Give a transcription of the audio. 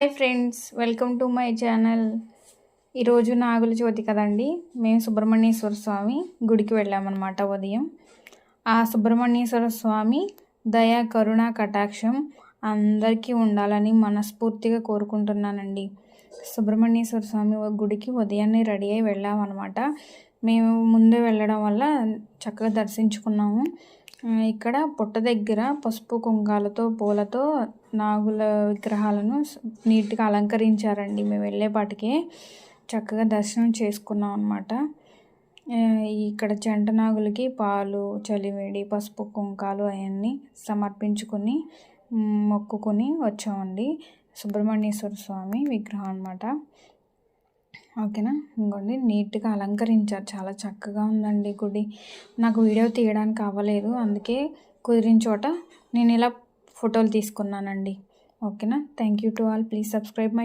Hi friends welcome to my channel. ఈరోజు నాగుల చవితి కదండి? మేము సుబ్రహ్మణ్యేశ్వర స్వామి గుడికి వెళ్ళామన్నమాట ఉదయం. ఆ సుబ్రహ్మణ్యేశ్వర స్వామి దయా కరుణ కటాక్షం అందరికీ ఉండాలని మనస్ఫూర్తిగా కోరుకుంటున్నానండి. సుబ్రహ్మణ్యేశ్వర స్వామి గుడికి ఉదయాన్నే రెడీ అయి వెళ్ళామన్నమాట. మేము ముందే వెళ్ళడం వల్ల చక్కగా దర్శించుకున్నాము. ఇక్కడ పుట్ట దగ్గర పసుపు కుంకాలతో పూలతో నాగుల విగ్రహాలను నీట్గా అలంకరించారండి. మేము వెళ్ళేపాటికే చక్కగా దర్శనం చేసుకున్నాం అనమాట ఇక్కడ జంట నాగులకి పాలు చలివేడి పసుపు కుంకాలు అవన్నీ సమర్పించుకొని మొక్కుకొని వచ్చామండి. సుబ్రహ్మణ్యేశ్వర స్వామి విగ్రహం అనమాట ఓకేనా? ఇంకోండి నీట్గా అలంకరించారు. చాలా చక్కగా ఉందండి గుడి. నాకు వీడియో తీయడానికి అవ్వలేదు. అందుకే కుదిరిన చోట నేను ఇలా ఫోటోలు తీసుకున్నానండి. ఓకేనా? Thank you to all. Please subscribe my